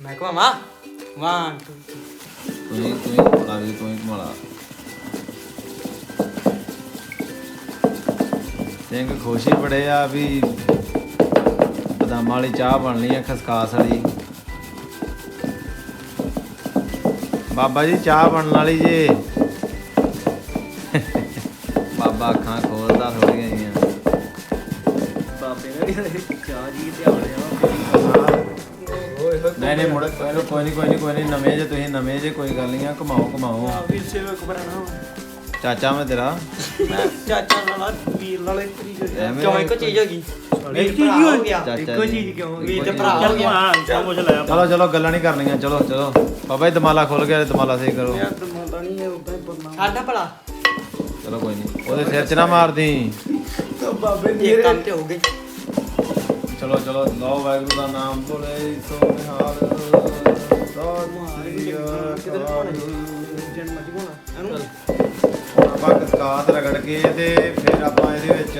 ਮੈਂ ਕਹਾਂ ਵਾਂ ਤੂੰ ਹੀ ਤੂੰ ਹੀ ਘੁਮਾ ਵੀ ਤੂੰ ਹੀ ਘੁਮਾ ਸਿੰਘ ਖੁਸ਼ੀ ਬੜੇ ਆ ਵੀ ਬਦਾਮਾਂ ਵਾਲੀ ਚਾਹ ਬਣਨੀ ਆ ਖਸਖਾਸ ਵਾਲੀ। ਬਾਬਾ ਜੀ ਚਾਹ ਬਣਨ ਵਾਲੀ ਜੇ। ਬਾਬਾ ਅੱਖਾਂ ਖੋਲਦਾ ਥੋੜੀਆਂ ਜੀਆਂ ਬਾਬੇ ਨੇ ਚਾਹ ਜੀ ਤੇ ਆਉਣੇ ਨਹੀਂ ਨਹੀਂ ਮੁੜ ਕੋਈ ਨੀ, ਕੋਈ ਨਹੀਂ ਕੋਈ ਨਹੀਂ ਕੋਈ ਨਹੀਂ ਨਵੇਂ ਜੇ ਤੁਸੀਂ ਨਵੇਂ ਜੇ ਕੋਈ ਗੱਲ ਨਹੀਂ ਆ ਘਮਾਓ ਘਮਾਓ। ਵੀਰ ਸੇਵਕ ਬਣਾ ਚਾਚਾ ਮੈਂ ਤੇਰਾ। ਚਾਚਾ ਨਾਲ ਵੀਰ ਨਾਲ ਕਿਉਂ ਇੱਕੋ ਚੀਜ਼ ਹੋ ਗਈ ਇੱਕ ਭਰਾ ਚੀਜ਼ ਹੋ ਗਿਆ। ਚਾਚਾ ਇੱਕੋ। ਚੀਜ਼ ਕਿਉਂ ਤੇ ਭਰਾ ਹੋ ਗਿਆ। ਲਾਇਆ ਚਲੋ ਚਲੋ ਗੱਲਾਂ ਨਹੀਂ ਕਰਨੀਆਂ ਚਲੋ ਚਲੋ। ਬਾਬਾ ਜੀ ਦਮਾਲਾ ਖੁੱਲ ਗਿਆ ਦਮਾਲਾ ਸਹੀ ਕਰੋ। ਯਾਰ ਦਮਾਉਂਦਾ ਨਹੀਂ ਹੈ ਉਦਾਂ ਹੀ ਬਦਨਾਮ ਸਾਡਾ ਭਲਾ। ਚਲੋ ਕੋਈ ਨਹੀਂ ਉਹਦੇ ਸਿਰ 'ਚ ਨਾ ਮਾਰਦੀ। ਬਾਬੇ ਇਹ ਕੰਮ ਤੇ ਹੋ ਗਈ ਚਲੋ ਚਲੋ ਲਓ ਵਾਹਿਗੁਰੂ ਦਾ ਨਾਮ ਬੋਲੇ ਸੋ ਨਿਹਾਲ। ਆਪਾਂ ਕਸਕਾਤ ਰਗੜ ਕੇ ਤੇ ਫਿਰ ਆਪਾਂ ਇਹਦੇ ਵਿੱਚ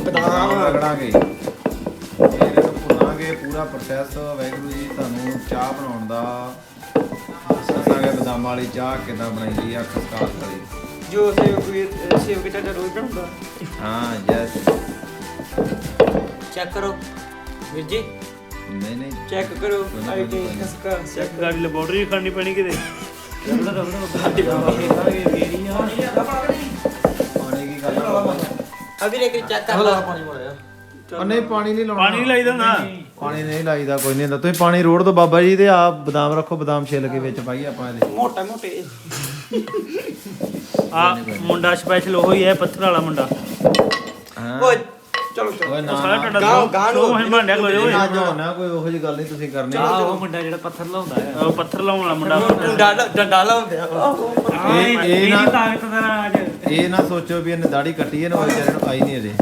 ਬਦਾਮ ਰਗੜਾਂਗੇ। ਇਹਨੂੰ ਭੁੰਨਾਂਗੇ ਪੂਰਾ ਪ੍ਰੋਸੈਸ। ਵਾਹਿਗੁਰੂ ਜੀ ਤੁਹਾਨੂੰ ਚਾਹ ਬਣਾਉਣ ਦਾ ਦੱਸਾਂਗੇ ਬਦਾਮਾਂ ਵਾਲੀ ਚਾਹ ਕਿੱਦਾਂ ਬਣਾਈਦੀ ਆ ਕਸਕਾਤ ਵਾਲੀ? ਜੋ ਸੇਵਕ ਵੀਰ ਸੇਵਕ ਚਾਚਾ ਰੋਜ਼ ਬਣਾਉਂਦਾ। ਹਾਂ ਯੈਸ ਚੈੱਕ ਕਰੋ। ਵੀਰ ਜੀ ਨਹੀਂ ਨਹੀਂ। ਚੈੱਕ ਕਰੋ। ਕੋਈ ਨਾ, ਆਈ ਕੋਈ ਨਾ, ਟੀ ਕੋਈ ਨਾ। ਕਸਕਾ ਚੈੱਕ ਗਾੜੀ ਲੈਬੋਰਟਰੀ ਖੜਨੀ ਪੈਣੀ ਕਿਤੇ। ਰਬੜਾ ਰਬੜਾ ਗਾੜੀ ਖਾਗੇ ਮੇਰੀ ਆ? ਪਾਣੀ ਕੀ ਗੱਲ ਆ। ਅਭੀ ਇੱਕ ਚੈੱਕ ਕਰ ਲਾ ਉਹ ਨਹੀਂ ਪਾਣੀ ਨਹੀਂ ਲਾਉਣਾ। ਪਾਣੀ ਨਹੀਂ ਲਾਈਦਾ ਨਾ। ਪਾਣੀ ਨਹੀਂ ਲਾਈਦਾ ਕੋਈ ਨਹੀਂ ਹੁੰਦਾ। ਤੁਸੀਂ ਪਾਣੀ ਰੋੜ ਦੋ ਬਾਬਾ ਜੀ ਤੇ ਆ ਬਦਾਮ ਰੱਖੋ ਬਦਾਮ ਛਿੱਲ ਕੇ ਵਿੱਚ ਪਾਈਏ ਆਪਾਂ ਇਹਦੇ। ਮੋਟਾ ਮੋਟੇ। ਆ ਮੁੰਡਾ ਸਪੈਸ਼ਲ ਉਹ ਹੀ ਹੈ ਪੱਥਰ ਵਾਲਾ ਮੁੰਡਾ। ਹਾਂ। ਓਏ ਚਲੋ ਚਲੋ। ਓਏ ਨਾ ਸਾਰਾ ਨਾ ਟੱਡਾ ਗਾਂਹ- ਗਾਂਹ ਨੂੰ ਸੋ ਹਿਮਾਨ ਡਿਆ ਕੋਈ ਨਾ ਨਾ ਕੋਈ ਉਹੋ ਜਿਹੀ ਗੱਲ ਨਹੀਂ ਤੁਸੀਂ ਕਰਨੀ। ਉਹ ਮੁੰਡਾ ਜਿਹੜਾ ਪੱਥਰ ਲਾਉਂਦਾ ਹੈ। ਉਹ ਪੱਥਰ ਲਾਉਣ ਵਾਲਾ ਮੁੰਡਾ। ਡੰਡਾ ਡੰਡਾ ਲਾਉਂਦੇ ਆ ਇਹ ਇਹ ਨਾ ਤਾਕਤ ਦਾ ਰਾਜ ਇਹ ਨਾ ਸੋਚੋ ਵੀ ਇਹਨੇ ਦਾੜੀ ਕੱਟੀ ਹੈ ਨਾ ਉਹ ਵਿਚਾਰੇ ਨੂੰ ਆਈ ਨਹੀਂ ਇਹਦੇ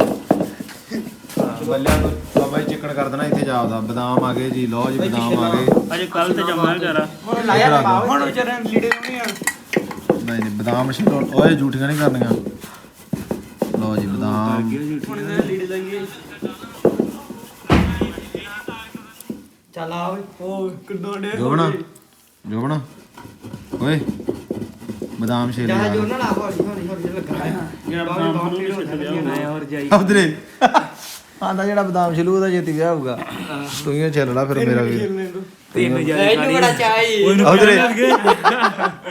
ਬੱਲਿਆਂ ਨੂੰ ਬਾਬਾ ਜੀ ਚਿਕਨ ਕਰ ਦੇਣਾ ਇੱਥੇ ਜਾਪਦਾ। ਬਦਾਮ ਆ ਗਏ ਜੀ ਲਓ ਜੀ ਬਦਾਮ ਆ ਗਏ। ਅਜੇ ਕੱਲ ਤੇ ਜਮਾ ਕਰਾ ਹੁਣ ਲਾਇਆ ਨੂੰ ਲੀੜੇ ਨਹੀਂ ਆ ਨਹੀਂ ਨਹੀਂ ਬਦਾਮ ਛਿੱਲੋ ਓਏ ਝੂਠੀਆਂ ਨਹੀਂ ਕਰਨੀਆਂ। ਲਓ ਜੀ ਬਦਾਮ। ਚੱਲ ਆ ਓਏ। ਉਹ ਕਿੰਨਾ ਡੇ ਜੋਬਣਾ ਜੋਬਣਾ ਓਏ ਬਦਾਮ ਛਿੱਲ ਜਾ ਜੋ ਨਾ ਹੌਲੀ ਹੌਲੀ ਹੌਲੀ ਲੱਗਾ। ਜਿਹੜਾ ਬਾਹਰ ਨੂੰ ਹੋ ਛੱਡ ਲਿਆ ਹੋਰ ਜਾਈ। ਉਧਰੇ ਆਂਦਾ ਜਿਹੜਾ ਬਦਾਮ ਛਿਲੂ ਉਹਦਾ ਜੇਤੀ ਵਿਆਹ ਹੋਊਗਾ। ਤੂੰ ਹੀ ਲਾ ਫਿਰ ਮੇਰਾ ਵੀ ਤਿੰਨ ਇਹਨੂੰ ਬੜਾ ਚਾਹੀ ਉਧਰੇ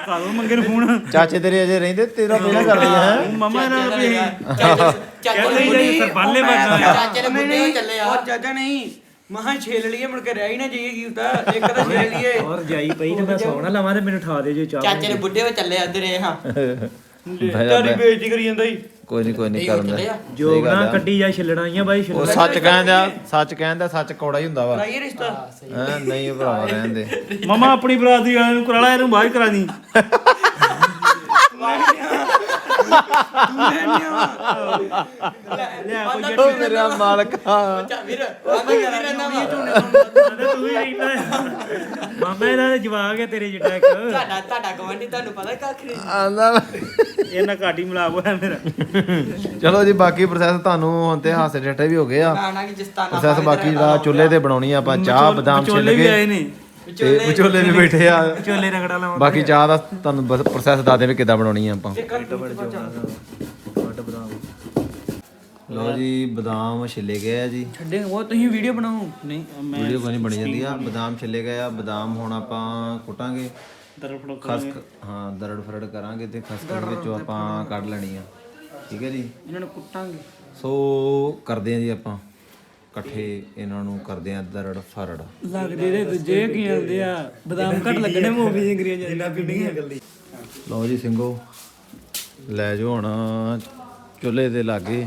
ਕਾਲੋ ਮੰਗੇ ਨੂੰ ਫੋਨ। ਚਾਚੇ ਤੇਰੇ ਅਜੇ ਰਹਿੰਦੇ? ਤੇਰਾ ਪਹਿਲਾਂ ਕਰ ਲਿਆ ਹੈ? ਮਮਾ ਨਾਲ ਵੀ। ਚਾਚੇ ਕਹਿੰਦੇ ਨੇ ਸਰ ਬਾਲੇ ਮਾਰਨਾ ਚਾਚੇ ਨੇ ਬੁੱਢੇ ਹੋ ਚੱਲੇ ਆ। ਉਹ ਚਾਚਾ ਨਹੀਂ। ਮਹਾ ਛੇਲ ਲਈਏ ਮੁੜ ਕੇ ਰਹਿ ਹੀ ਨਾ ਜਾਈਏ ਕੀ ਹੁੰਦਾ? ਇੱਕ ਤਾਂ ਛੇਲ ਲਈਏ। ਔਰ ਜਾਈ ਪਈ ਤੇ ਮੈਂ ਸੌਣਾ ਲਵਾਂ ਤੇ ਮੈਨੂੰ ਠਾ ਦੇ ਜੋ ਚਾਚੇ ਨੇ ਬੁੱਢੇ ਹੋ ਚੱਲੇ ਆ ਇਧਰੇ ਹਾਂ। ਤਾਰੀ ਬੇਇੱਜ਼ਤੀ ਕਰੀ ਜਾਂਦਾ ਹੀ ਕੋਈ ਨਹੀਂ ਕੋਈ ਨਹੀਂ ਇਹ ਹੋ ਕਰਨ ਚੱਲੇ ਦਾ ਆ। ਜੋ ਨਾ ਕੱਢੀ ਜਾ ਛਿੱਲਣਾ ਆਈਆਂ ਬਾਈ ਉਹ ਛਿੱਲਣਾ ਸੱਚ ਕਹਿੰਦਾ ਸੱਚ ਕਹਿੰਦਾ ਸੱਚ ਕੌੜਾ ਹੀ ਹੁੰਦਾ ਵਾ। ਲਾਈਏ ਰਿਸ਼ਤਾ? ਹਾਂ ਨਹੀਂ ਭਰਾਵਾ ਰਹਿਣ ਦੇ। ਮਮਾ ਆਪਣੀ ਬਰਾਦਰੀ ਵਾਲਿਆਂ ਨੂੰ ਕਰਾ ਲਾ ਇਹਨੂੰ ਬਾਹਰ ਕਰਾ ਦੀ। ਉਹ ਮੇਰਾ ਮਾਲਕਾ ਚਾ ਵੀਰ ਆਂਦਾ ਕੀ ਰਹਿੰਦਾ ਵਾ। ਤੂੰ ਵੀ। ਰਹਿਣਾ ਮਾਮਾ ਇਹਨਾਂ ਦੇ ਜਵਾਕ ਹੈ ਤੇਰੇ ਜਿੱਡਾ ਇੱਕ। ਤੁਹਾਡਾ ਤੁਹਾਡਾ ਗਵਾਂਢੀ ਤੁਹਾਨੂੰ ਪਤਾ ਕੱਖ ਨਹੀਂ। ਆਂਦਾ ਇਹਨਾਂ ਘਾਟੀ ਮਿਲਾਪ ਹੋਇਆ ਮੇਰਾ। ਚਲੋ ਜੀ ਬਾਕੀ ਪ੍ਰੋਸੈਸ ਤੁਹਾਨੂੰ ਹੁਣ ਤੇ ਹਾਸੇ ਠੱਠੇ ਵੀ ਹੋ ਗਏ ਆ। ਨਾ ਨਾ ਕਿ ਜਿਸਤਾਨਾ ਪ੍ਰੋਸੈਸ ਬਾਕੀ ਜਿਹੜਾ ਚੁੱਲ੍ਹੇ ਤੇ ਬਣਾਉਣੀ ਆ ਆਪਾਂ ਚਾਹ ਬਦਾਮ ਛਿੱਲ ਵਿਚੋਲੇ ਵੀ ਆਏ ਕੇ ਨੇ। ਤੇ ਵਿਚੋਲੇ ਵੀ ਬੈਠੇ ਆ। ਚੋਲੇ ਰਗੜਾ ਲਾਵਾਂ ਬਾਕੀ ਚਾਹ ਦਾ ਤੁਹਾਨੂੰ ਪ੍ਰੋਸੈਸ ਦੱਸ ਦੇ ਵੀ ਕਿੱਦਾਂ ਬਣਾਉਣੀ ਆ ਆਪਾਂ। ਲਓ ਜੀ ਬਦਾਮ ਛਿੱਲੇ ਗਏ ਆ ਜੀ। ਛੱਡੇ ਉਹ ਤੁਸੀਂ ਵੀਡੀਓ ਬਣਾਓ। ਨਹੀਂ ਮੈਂ ਵੀਡੀਓ ਬਣੀ ਬਣੀ ਜਾਂਦੀ ਆ। ਬਦਾਮ ਛਿੱਲੇ ਗਏ ਆ। ਬਦਾਮ ਹੁਣ ਆਪਾਂ ਕੁੱਟਾਂਗੇ। ਦਰ ਫੜੋ ਖਸਕ ਹਾਂ ਦਰੜ ਫਰੜ ਕਰਾਂਗੇ ਤੇ ਖਸਕ ਦੇ ਵਿੱਚੋਂ ਆਪਾਂ ਕੱਢ ਲੈਣੀ ਆ। ਠੀਕ ਹੈ ਜੀ? ਇਹਨਾਂ ਨੂੰ ਕੁੱਟਾਂਗੇ। ਸੋ ਕਰਦੇ ਆ ਜੀ ਆਪਾਂ। ਇਕੱਠੇ ਇਹਨਾਂ ਨੂੰ ਕਰਦੇ ਆ ਦਰੜ ਫਰੜ। ਲੱਗਦੇ ਦੇ ਦੂਜੇ ਕੀ ਆਉਂਦੇ ਆ ਬਦਾਮ ਘੱਟ ਲੱਗਣੇ ਮੂਵੀ ਇੰਗਰੀਆਂ ਜਿੰਨਾ ਪਿੰਡੀਆਂ ਲਓ ਜੀ ਸਿੰਘੋ ਲੈ ਜਾਓ ਹੁਣ ਚੁੱਲ੍ਹੇ ਦੇ ਲਾਗੇ।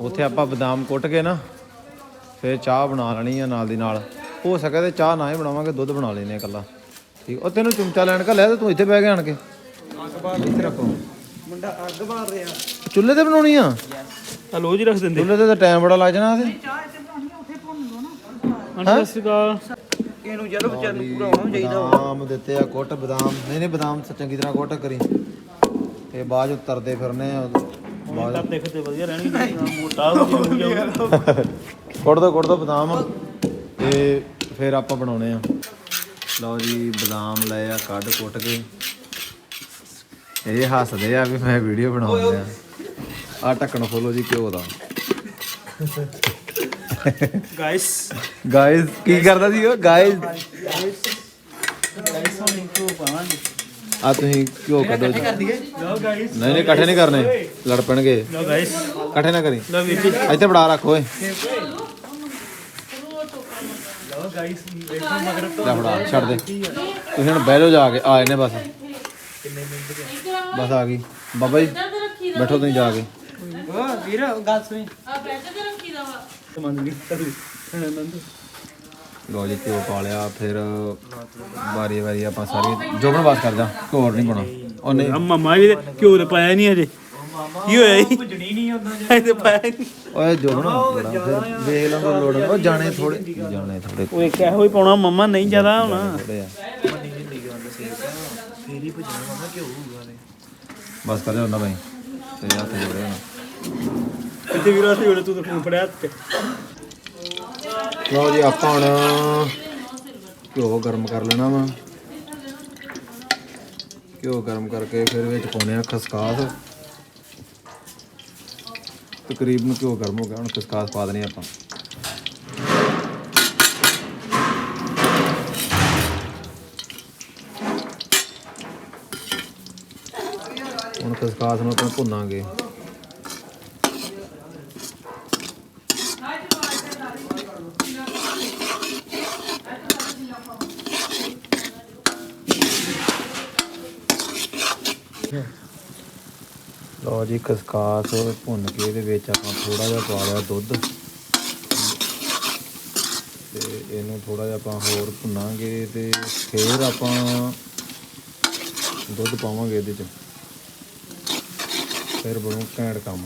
ਉੱਥੇ ਆਪਾਂ ਬਦਾਮ ਕੁੱਟ ਕੇ ਨਾ ਫਿਰ ਚਾਹ ਬਣਾ ਲੈਣੀ ਆ ਨਾਲ ਦੀ ਨਾਲ। ਹੋ ਸਕੇ ਤੇ ਚਾਹ ਨਾ ਹੀ ਬਣਾਵਾਂਗੇ ਦੁੱਧ ਬਣਾ ਲੈਨੇ ਆ ਇਕੱਲਾ। ਠੀਕ ਉਹ ਤੈਨੂੰ ਚਮਚਾ ਲੈਣ ਕਾ ਲੈ ਤੇ ਤੂੰ ਇੱਥੇ ਬਹਿ ਕੇ ਆਣ ਕੇ। ਇੱਥੇ ਰੱਖੋ। ਮੁੰਡਾ ਅੱਗ ਬਾਲ ਰਿਹਾ। ਚੁੱਲ੍ਹੇ ਤੇ ਬਣਾਉਣੀ ਆ? ਆ ਲੋ ਜੀ ਰੱਖ ਦਿੰਦੇ। ਚੁੱਲ੍ਹੇ ਤੇ ਤਾਂ ਟਾਈਮ ਬੜਾ ਲੱਗ ਜਾਣਾ ਤੇ ਸਤਿ ਸ਼੍ਰੀ ਅਕਾਲ। ਇਹਨੂੰ ਜਦੋਂ ਵਿਚਾਰ ਨੂੰ ਪੂਰਾ ਹੋਣਾ ਚਾਹੀਦਾ ਬਦਾਮ ਦਿੱਤੇ ਆ ਕੁੱਟ ਬਦਾਮ। ਨਹੀਂ ਨਹੀਂ ਬਦਾਮ ਸ- ਚੰਗੀ ਤਰ੍ਹਾਂ ਕੁੱਟ ਕਰੀ। ਤੇ ਬਾਅਦ ਚ ਤਰਦੇ ਫਿਰਨੇ ਆ ਬਾਅਦ ਤਾਂ ਦੇਖਦੇ ਵਧੀਆ ਰਹਿਣੀ ਮੋਟਾ ਹੋ ਜਾਊਗਾ ਕੁੱਟ ਦੋ ਕੁੱਟ ਦੋ ਬਦਾਮ। ਤੇ ਫਿਰ ਆਪਾਂ ਬਣਾਉਣੇ ਆ। ਲਓ ਜੀ ਬਦਾਮ ਲਏ ਆ ਕੱਢ ਕੁੱਟ ਕੇ। ਇਹ ਹੱਸਦੇ ਆ ਵੀ ਮੈਂ ਵੀਡੀਓ ਬਣਾਉਂਦੇ ਆ। ਆ ਢੱਕਣ ਖੋਲੋ ਜੀ ਘਿਓ ਦਾ। ਗਾਇਸ ਗਾਇਸ ਕੀ ਕਰਦਾ ਸੀ ਉਹ? ਗਾਇਸ ਆ ਤੁਸੀਂ ਘਿਓ ਕੱਢੋ ਜੀ। ਲਓ ਗਾਇਸ ਨਹੀਂ ਨਹੀਂ ਇਕੱਠੇ ਨਹੀਂ ਕਰਨੇ। ਲੜ ਪੈਣਗੇ ਲਓ ਗਾਇਸ ਇਕੱਠੇ ਨਾ ਕਰੀ। ਲਓ ਵੀਰ ਜੀ। ਇੱਥੇ ਬੜਾ ਰੱਖ ਓਏ। ਲਓ ਗਾਇਸ ਮਗਰ ਲੈ ਫੜਾ ਛੱਡ ਦੇ। ਤੁਸੀਂ ਹੁਣ ਬਹਿ ਜਾਓ ਜਾ ਕੇ। ਆ ਇਹਨੇ ਬਸ। ਬਸ ਆ ਗਈ। ਬਾਬਾ ਜੀ ਬੈਠੋ ਤੁਸੀਂ ਜਾ ਕੇ। ਓ ਵੀਰ ਗੱਲ ਸੁਣੀ। ਮੰਨ ਗਈ ਆਨੰਦ ਲੋ ਜੀ ਘਿਓ ਪਾ ਲਿਆ ਫਿਰ ਵਾਰੀ ਵਾਰੀ ਆਪਾਂ ਸਾਰੀ ਜੋਬਨ ਬਾਤ ਕਰ ਜਾ ਘੋਰ ਨਹੀਂ ਪਾਉਣਾ। ਉਹ ਨਹੀਂ। ਆ ਮਮਾ ਵੀ ਤੇ ਘਿਓ ਤੇ ਪਾਇਆ ਨਹੀਂ ਅਜੇ ਕੀ ਹੋਇਆ ਜੀ? ਭੁੱਜਣੀ ਨਹੀਂ ਹੁੰਦਾ ਤੇ ਪਾਇਆ ਨਹੀਂ ਓਏ ਜੋਬਨ ਫਿਰ ਵੇਖ ਲਾਂਗੇ ਲੋੜ ਉਹ ਜਾਣੇ ਥੋੜੇ ਜਾਣੇ ਥੋੜੇ ਓਏ ਕਿਹੋ ਹੀ ਪਾਉਣਾ ਮਮਾ ਨਹੀਂ ਜ਼ਿਆਦਾ ਹੋਣਾ। ਫੇਰ ਭੁੱਜਣਾ ਮਾਮਾ ਹੋਊਗਾ ਨੇ ਬਸ ਕਰ ਜਾ ਉਹਨਾਂ ਭਾਈ ਤੇ ਹੱਥ ਜੋੜੇ ਹੁਣ ਕਿਤੇ ਵੀਰਾ ਸੀ, ਉਹਨੇ ਤੂੰ ਫੋਨ ਫੜਿਆ ਤੇ। ਲਓ ਜੀ, ਆਪਾਂ ਹੁਣ ਘਿਓ ਗਰਮ ਕਰ ਲੈਣਾ ਵਾ। ਘਿਓ ਗਰਮ ਕਰਕੇ ਫਿਰ ਵਿੱਚ ਪਾਉਣੇ ਆ ਖਸਕਾਸ ਤਕਰੀਬਨ ਘਿਓ ਗਰਮ ਹੋ ਗਿਆ, ਹੁਣ ਖਸਕਾਸ ਪਾ ਦੇਣੀ ਆਪਾਂ। ਹੁਣ ਖਸਕਾਸ ਨੂੰ ਆਪਾਂ ਭੁੰਨਾਂਗੇ। ਲਓ ਜੀ ਖਸਕਾਸ ਭੁੰਨ ਕੇ ਇਹਦੇ ਵਿੱਚ ਆਪਾਂ ਥੋੜਾ ਜਿਹਾ ਪਾ ਲਿਆ ਦੁੱਧ। ਤੇ ਇਹਨੂੰ ਥੋੜਾ ਜਿਹਾ ਆਪਾਂ ਹੋਰ ਭੁੰਨਾਂਗੇ ਤੇ ਫਿਰ ਆਪਾਂ ਦੁੱਧ ਪਾਵਾਂਗੇ ਇਹਦੇ ਚ। ਫਿਰ ਬਣੂ ਘੈਂਟ ਕੰਮ।